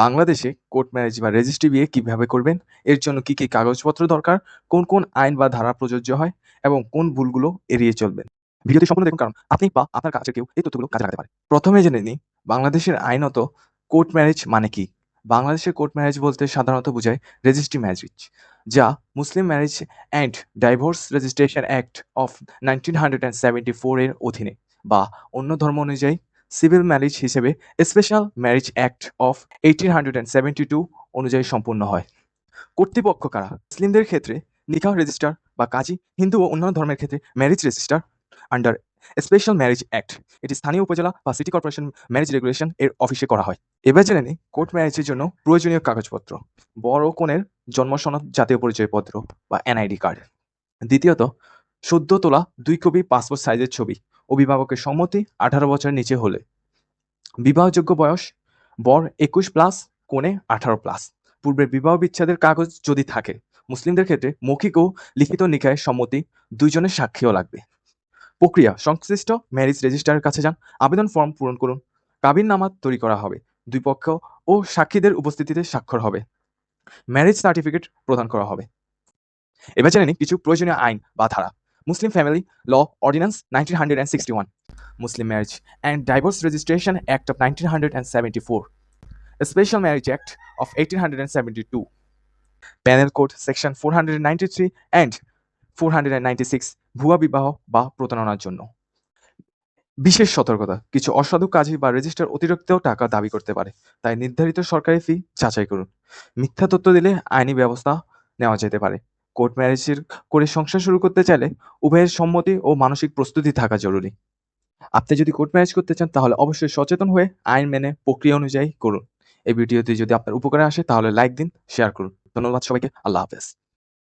বাংলাদেশে court marriage বা registry বিয়ে কীভাবে করবেন? এর জন্য কি কী কাগজপত্র দরকার? কোন কোন আইন বা ধারা প্রযোজ্য হয়? এবং কোন ভুলগুলো এড়িয়ে চলবেন? ভিডিওটি সম্পূর্ণ দেখুন কারণ আপনি বা আপনার কাছে কেউ এই তথ্যগুলো কাজে পারে। প্রথমে জেনে নিই, বাংলাদেশের আইনত কোর্ট ম্যারেজ মানে কি? বাংলাদেশের কোর্ট ম্যারেজ বলতে সাধারণত বোঝায় রেজিস্ট্রি ম্যারেজ যা Muslim marriage and divorce registration act of nineteen hundred and seventy four এর অধীনে, বা অন্য ধর্ম অনুযায়ী সিভিল ম্যারেজ হিসেবে special marriage act of eighteen hundred and seventy two অনুযায়ী সম্পূর্ণ হয়। কর্তৃপক্ষ কারা? মুসলিমদের ক্ষেত্রে নিকাহ রেজিস্টার বা কাজী, হিন্দু ও অন্যান্য ধর্মের ক্ষেত্রে marriage register under special marriage act এটি স্থানীয় উপজেলা বা সিটি কর্পোরেশন ম্যারেজ রেগুলেশন এর অফিসে করা হয়। এবার জেনে নিই কোর্ট ম্যারেজের জন্য প্রয়োজনীয় কাগজপত্র। বড় কোণের জন্ম সনদ জাতীয় পরিচয়পত্র বা এনআইডি কার্ড দ্বিতীয়ত সদ্য তোলা দুই কপি পাসপোর্ট সাইজের ছবি। অভিভাবকের সম্মতি আঠারো বছরের নিচে হলে। বিবাহযোগ্য বয়স, বর একুশ প্লাস কোণে আঠারো প্লাস পূর্বের বিবাহ বিচ্ছেদের কাগজ যদি থাকে, মুসলিমদের ক্ষেত্রে মৌখিক ও লিখিত নিকায়ের সম্মতি দুইজনের সাক্ষীও লাগবে। প্রক্রিয়া, সংশ্লিষ্ট ম্যারেজ রেজিস্ট্রারের কাছে যান। আবেদন ফর্ম পূরণ করুন। কাবিন নামা তৈরি করা হবে। দুই পক্ষ ও সাক্ষীদের উপস্থিতিতে স্বাক্ষর হবে। ম্যারেজ সার্টিফিকেট প্রদান করা হবে। এবার জেনে কিছু প্রয়োজনীয় আইন বা ধারা। Muslim family law ordinance nineteen hundred and sixty one Muslim Marriage and Divorce Registration Act of 1974, Special Marriage Act of 1872, Penal Code Section 493 and 496 ভুয়া বিবাহ বা প্রতারণার জন্য। বিশেষ সতর্কতা কিছু অসাধু কাজী বা রেজিস্টার অতিরিক্ত টাকা দাবি করতে পারে তাই নির্ধারিত সরকারি ফি যাচাই করুন। মিথ্যা তথ্য দিলে আইনি ব্যবস্থা নেওয়া যেতে পারে। কোর্ট ম্যারেজের করে সংসার শুরু করতে চাইলে উভয়ের সম্মতি ও মানসিক প্রস্তুতি থাকা জরুরি। আপনি যদি কোর্ট ম্যারেজ করতে চান, তাহলে অবশ্যই সচেতন হয়ে আইন মেনে প্রক্রিয়া অনুযায়ী করুন। এই ভিডিওটি যদি আপনার উপকারে আসে, তাহলে লাইক দিন, শেয়ার করুন। ধন্যবাদ সবাইকে। আল্লাহ হাফেজ।